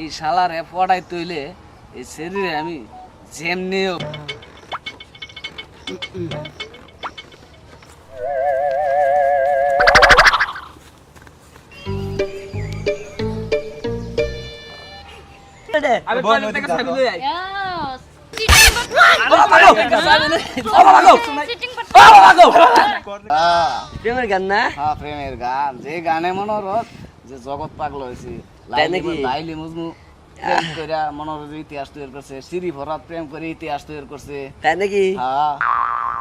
এই শালারে পড়াই তৈলে এই শরীরে আমি যেমনিও আমি থেকে প্রেমের গান না? হ্যাঁ প্রেমের গান। যে গানে মনোরথ যে জগৎ পাগল হয়েছে। তাই নাকি? লাইলি মুজমু প্রেম কইরা মনোরথ ইতিহাস তৈরি করছে সিরি ভরাত প্রেম করে ইতিহাস তৈরি করছে। তাই নাকি? হ্যাঁ।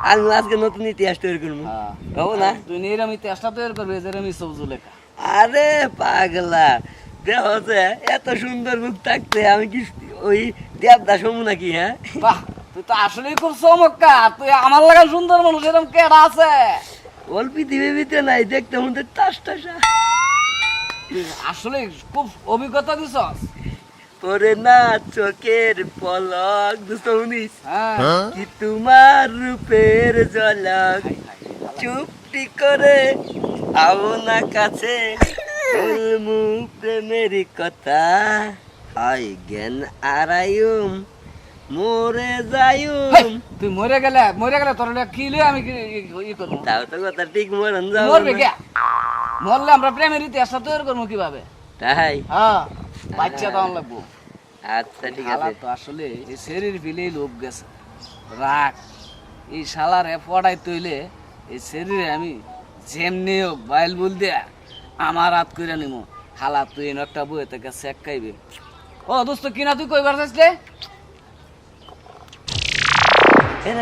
আমি আজকে নতুন ইতিহাস তৈরি করব। হ্যাঁ। হব না? তুই এরম ইতিহাসটা তৈরি করবি যেরম সবজু লেখা। আরে পাগলা দেহ যে এত সুন্দর মুখ থাকতে আমি কি ওই দেবদাস হব নাকি হ্যাঁ? বাহ তুই তো আসলেই খুব চমৎকার তুই আমার লাগা সুন্দর মানুষ এরম কেডা আছে? পৃথিবীর ভিতরে নাই দেখতে মধ্যে টাস টাসা। আসলে খুব অভিজ্ঞতা দিছস ওরে না চোখের পলক দুশো উনিশ হ্যাঁ। কি তোমার রূপের ঝলক? চুপটি করে আও না কাছে। বলমু প্রেমের কথা। হয় জ্ঞান আরায়ুম মরে যায়ুম। তুই মরে গেলে মরে গেলে তোর কি আমি কি- ই- ই তাও তো কথা ঠিক মরন যাও মরবে কে? মরলে আমরা প্রেমের ইতিহাসটা তৈরি করব কীভাবে? তাই? হ্যাঁ বাচ্চা দাম লাগবো। আচ্ছা ঠিক আছে। তো আসলে এই শরীর লোভ গেছে। রাগ। এই শালারে পড়াই তৈলে এই শরীরে আমি যেমনি হোক বাইল বল দিয়া আমার হাত করে নিমো। হালা তুই একটা বইয়ে চেক খাইবে। ও দোস্ত কিনা তুই কইবার চাইছিলে?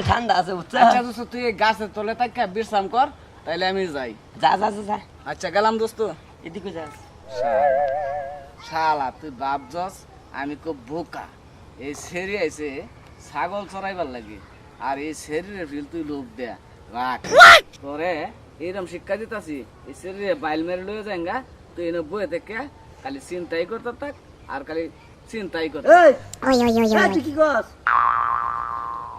ঠান্ডা আছে বুঝছ? আচ্ছা দোস্ত তুই গাছের তলে তাকা বিশ্রাম কর। তাইলে আমি যাই। যা যা যা, আচ্ছা গেলাম দোস্ত। এদিকে যা। শালা তুই বাপ যস আমি খুব বোকা। এই সেরি আইছে ছাগল চড়াইবার লাগে। আর এই শরীরে ফিল তুই লোক দেয়া। রাখ। তোরে এরকম শিক্ষা দিতাছি এই শরীরে বাইল মেরে লয়ে যাঙ্গা তুই এনে বয়ে থেকে খালি চিন্তাই করতে থাক আর খালি চিন্তাই কর এই! এই, তুই কি কস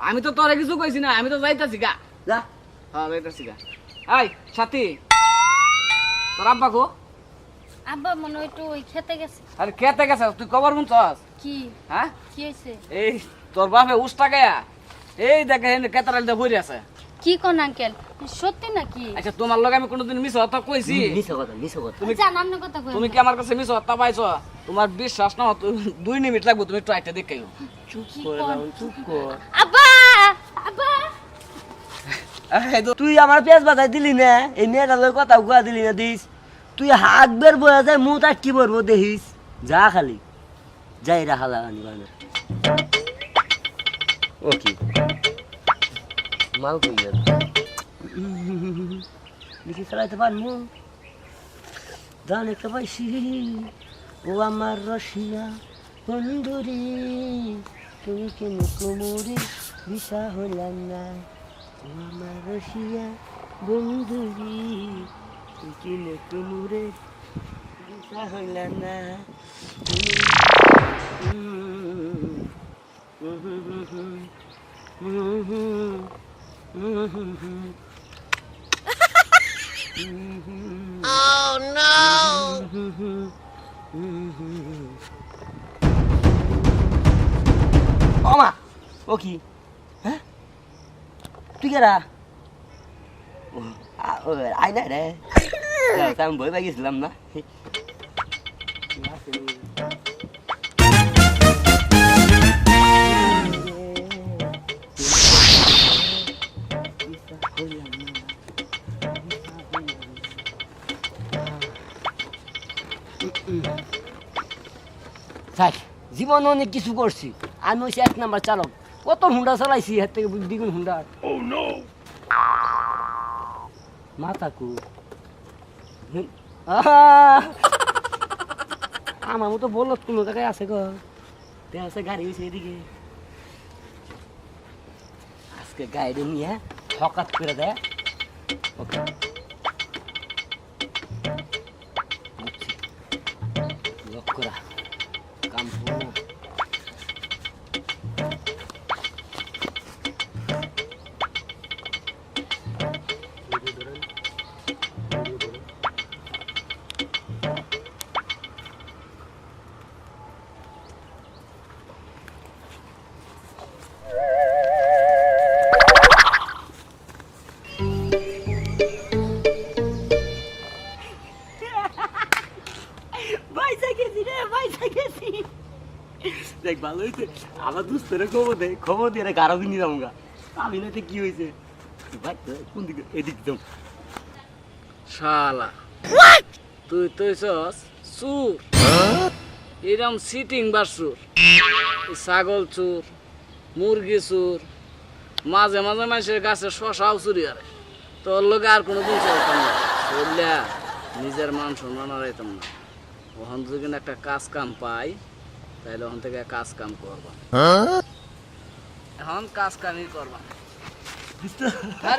আমি তো তোরে কিছু কইছি না আমি তো যাইতাছি গা। যা। হ্যাঁ যাইতাছি গা। আই সাথী তোর আব্বা গো আব্বা মনে হয় একটু ওই খেতে গেছে। আরে খেতে গেছে তুই কবর শুনছস? কি? হ্যাঁ? কি হয়েছে? এই তোর বাপে উষ্টা গায়া। এই দেখে হেন কেতারাল দিয়ে বইরে আছে। কি কোন আঙ্কেল সত্যি নাকি? আচ্ছা তোমার লগে আমি কোনোদিন মিস হতা কইছি। মিছো কথা মিছো কথা। তুমি জান আপনার কথা কই তুমি কি আমার কাছে মিস হতা পাইছো? তোমার বিশ্বাস না দুই মিনিট লাগবে তুমি একটু আইটা দেখাইও চুপ কর? চুপ কর? আব্বা! তুই আমার পেঁয়াজ বাজাই দিলি না? এই মেয়েটা লই কথা গুয়া দিলি না দিস? তুই হাত বের বয়ে যায় মুখ আর কি বলব দেখিস? যা খালি। যাই রা হালা আনি বানা ও কি? মাল কই গেল দেখি চালাইতে পারব দান একটা পাইছি। ও আমার রসিয়া বন্ধুরি তুমি কেন কোমরে বিষা হলাম না। আমার রসিয়া বন্ধুরি কেন কোমরে বিষা হলাম না। ওমা ও কি? হ্যাঁ তুই কেরা ও, আ- ও, আই না রে আমি বই পাই গেছিলাম না থাক জীবন অনেক কিছু করছি। আমি হচ্ছে এক নাম্বার চালক। কত হুন্ডা চালাইছি এর থেকে দ্বিগুণ হুন্ডা। মাতাকু হুম, আমার মতো বলত কোনো জায়গায় আছে গো। দেখা আছে গাড়ি হয়েছে এদিকে। আজকে গাড়ি নিয়ে হকাত করে দেয় ওকে। লক করা ভালো হয়েছে। দুস্তরে খবর দে খবর দিয়ে রে গারো দিন যাব গা। আমি না কি হয়েছে? ভাই কোন দিকে? এদিক যাও। শালা। তুই তুই সস চুর। এরম সিটিং বাসুর। ছাগল চুর মুরগি চুর মাঝে মাঝে মানুষের গাছে শশাও চুরি আরে তোর লোকে আর কোনো দিন চলতাম না। চললা নিজের মান সম্মান হারাইতাম না। ওখান যদি একটা কাজ কাম পাই। তাহলে ওখান থেকে কাজ কাম করবা। এখন কাজ কামই করবা।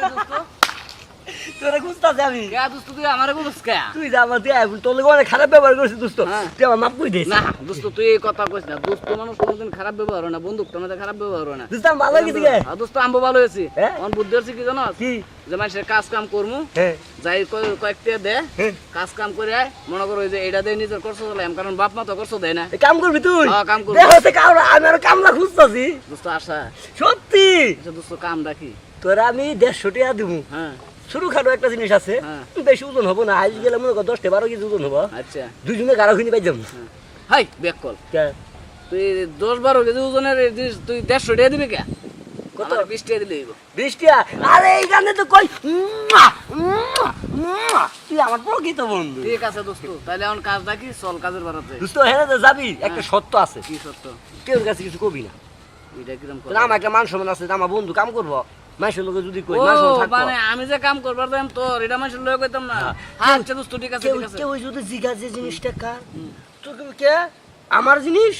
দোস্ত তোরা খুঁজতাছে আমি? কে দোস্ত তুই? আমারে বলছিস কে? তুই যা আমার দিয়ে এখন তোর লোক অনেক খারাপ ব্যবহার করছিস দোস্ত। হ্যাঁ। তুই আমার মাপ কই দিস না দোস্ত তুই এই কথা কইস না। দোস্ত মানুষ কোনোদিন খারাপ ব্যবহার হয় না। বন্দুক তোমাদের খারাপ ব্যবহার না। দোস্ত আমি ভালো গেছি গে। দোস্ত আম্ব ভালো হয়েছি? বুদ্ধি হচ্ছে কি জানো কি? যে মানুষের কাজ কাম করমু হ্যাঁ। যাই কয়েকটা দে। কাজ কাম করে আয়, মনে করো ওই যে এটা দিয়ে নিজের চলাম কারণ বাপ মা তো দেয় না। এ কাম করবি তুই? কাম করব। দেখ হচ্ছে কামলা আমি আর কামলা খুঁজতাছি। দোস্ত আশা। সত্যি? আচ্ছা দোস্ত কাম রাখি তোরা আমি দেড়শো টাকা দিব হ্যাঁ। শুরু খাটো একটা জিনিস আছে হ্যাঁ। বেশি ওজন হব না আজ গেলে মনে কর দশটা বারো কেজি ওজন হব। আচ্ছা। দুজনে কিনে পাই যাব হাই বেক কল। তুই দশ বারো কেজি ওজনের জিনিস তুই দেড়শো টাকা দিবি কে? কত? বিশ টাকা দিলে দিব বৃষ্টিয়া আরে তো কই। তুই আমার প্রকৃত বন্ধু। ঠিক আছে দোস্ত তাহলে এখন কাজ রাখি চল কাজের বাড়াতে দোস্ত হ্যাঁ যাবি একটা সত্য আছে। কি সত্য কেউ কাছে কিছু কবি না। এটা আমার একটা মান সম্মান আছে আমার বন্ধু কাম করব। লোকে যদি কই মান মানে আমি যে কাম করবার দাম তোর এটা লয়ে কইতাম না। হ্যাঁ। আচ্ছা দোস্ত ঠিক আছে ঠিক আছে। কেউ যদি জিজ্ঞা যে জিনিসটা কার? তুই কে আমার জিনিস?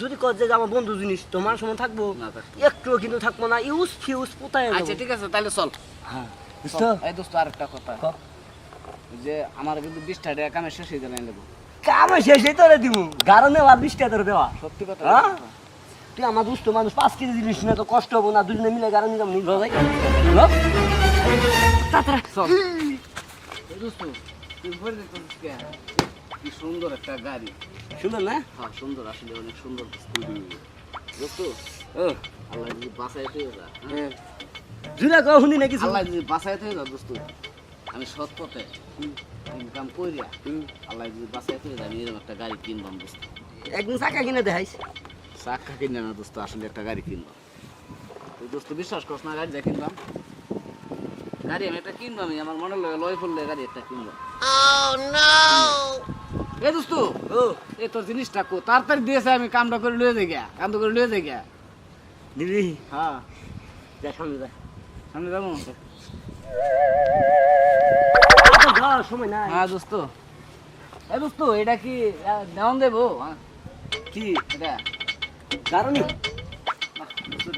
যদি কর যে আমার বন্ধু জিনিস তো মান সম্মান থাকব একটুও কিন্তু থাকব না ইউজ ফিউজ কোথায় আচ্ছা ঠিক আছে তাহলে চল। হ্যাঁ। এই দোস্ত আরেকটা কথা। যে আমার কিন্তু বিশটা টাকা কামে শেষ হয়ে যাবে কামে শেষে তোরে দিব গারো নেওয়া বিশটা তোরে দেওয়া। সত্যি কথা। হ্যাঁ? তুই আমার দুষ্ট মানুষ পাঁচ কেজি জিনিস না তো কষ্ট হব না দুজনে মিলে গারো নিলাম নি ভাই চল। কে সুন্দর একটা গাড়ি। সুন্দর না? হ্যাঁ সুন্দর আসলে অনেক সুন্দর আল্লাহ যদি বাঁচাইতে হ্যাঁ? হ্যাঁ। জুড়া কও শুনি না কিছু। আল্লাহ যদি বাঁচাইতে যা দোস্ত আমি সৎ পথে ইনকাম করিয়া আল্লাহ যদি বাঁচাইতে যা আমি এরকম একটা গাড়ি কিনবাম দোস্ত। একদিন চাকা কিনে দেখাইস। চাক্কা কিনে না দোস্ত আসলে একটা গাড়ি কিনবাম তুই দোস্ত বিশ্বাস করছ না গাড়ি যা কিনবাম। গাড়ি আমি একটা কিনবো আমি আমার মনে লয় লয় ফুললে গাড়ি একটা কিনবো। এ দোস্ত ও এ তোর জিনিসটা কো তাড়াতাড়ি দিয়েছে আমি কামটা করে লয়ে যাই কামটা করে লয়ে যাই গা দিবি? হ্যাঁ। যা সামনে যা। সামনে যাব? সময় নাই। হ্যাঁ দোস্ত। এ দোস্ত এটা কি দেওয়ান দেবো? হ্যাঁ। কি? এটা। না,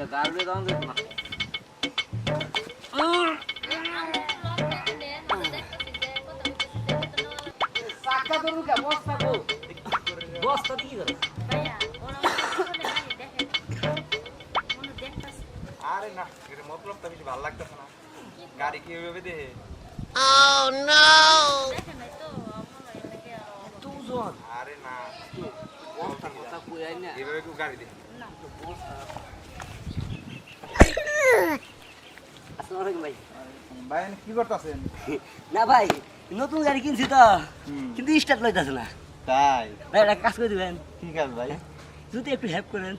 গাড়ি দেওয়ান দেবো না বস্তা বস্তা আরে না এর মতলবটা বেশি ভালো লাগতেছে না। গাড়ি কি দেহে দুজন আরে না বস্তা কথা কই আই না এভাবে কেউ গাড়ি আসসালামু ভাই। ভাই কি করতেছেন? না ভাই নতুন গাড়ি কিনছি তো। কিন্তু স্টার্ট লইতাছে না। তাই? ভাই একটা কাজ করে দিবেন। ঠিক আছে ভাই। যদি একটু হেল্প করেন।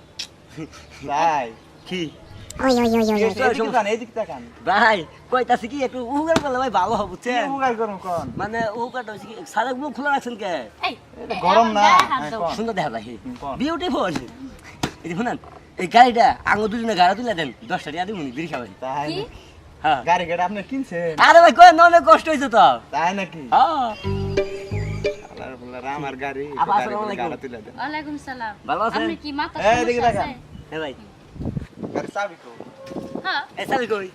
তাই? কি? এদিকে যান এদিকে তাকান ভাই কইতাছি কি একটু উগার করলে ভাই ভালো হবে বুঝছেন? উগাই করুন কোন? মানে উগারটা হচ্ছে কি সাদা মুখ খোলা রাখছেন কে? গরম না। হ্যাঁ, সুন্দর দেখা ভাই বিউটিফুল এই দেখুন এই গাড়িটা আঙুল দুজনে গাড়ি তুলে দেন দশটা টাকা দিব বিড়ি খাবেন। তাই হ্যাঁ। গাড়ি গাড়ি আপনি কিনছেন? আরে ভাই কই অনেক কষ্ট হয়েছে তো। তাই নাকি? হ্যাঁ। আমার গাড়ি আসসালামু আলাইকুম। দেন। ওয়ালাইকুম সালাম। ভালো আছেন? আপনি কি মাথা এই, তাকান। আছে? হ্যাঁ ভাই। চাবি তো হ্যাঁ চাবি কই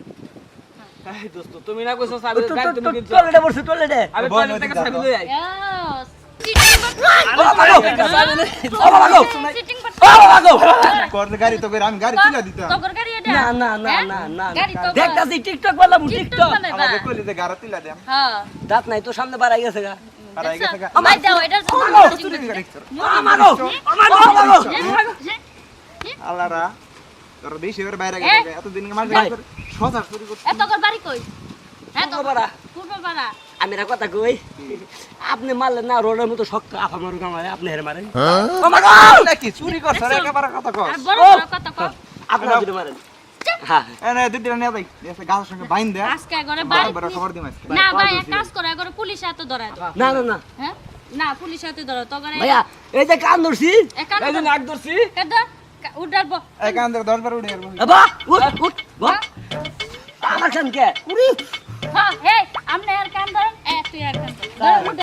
দোস্ত তুমি না কইছো চাবি তুমি টয়লেটে বসে টয়লেটে আমি টয়লেট থেকে চাবি লই আই হ্যাঁ? হ্যাঁ দাঁত নাই তো সামনে বাড়াই গেছে গা আর তোর বেশি এবার বাইরে? গেছে এতদিন মাস ভাই। করে সজাগ চুরি করতে এ তোর বাড়ি কই? হ্যাঁ তো পূর্বপাড়া। পূর্বপাড়া। আমি একটা কথা কই? আপনি মারলেন না রোডের মতো শক্ত আফা মারুক আমার আপনি হেরে মারেন। ও মা! নাকি? চুরি করছ রে একেবারে কথা কস। বড় বড় কথা কও আপনারা দুটো মারেন। হ্যাঁ। এনে দুই দিন যাই। এসে গাছের সঙ্গে বাইন দে। আজকে একবারে বাড়ি বড় খবর দিম আজকে। না ভাই এক কাজ করো একবারে পুলিশ হাতে ধরায় না না না। হ্যাঁ? না পুলিশ হাতে ধরো তো করে ভাইয়া এই যে কান ধরছি এই যে নাক ধরছি। এই কান ধরে দশ বার উঠে গেল। এ বা উঠ উঠ বা আমার সামনে উড়ি হ্যাঁ এই আমনে আর কান ধরেন এ তুই আর কান উঠে।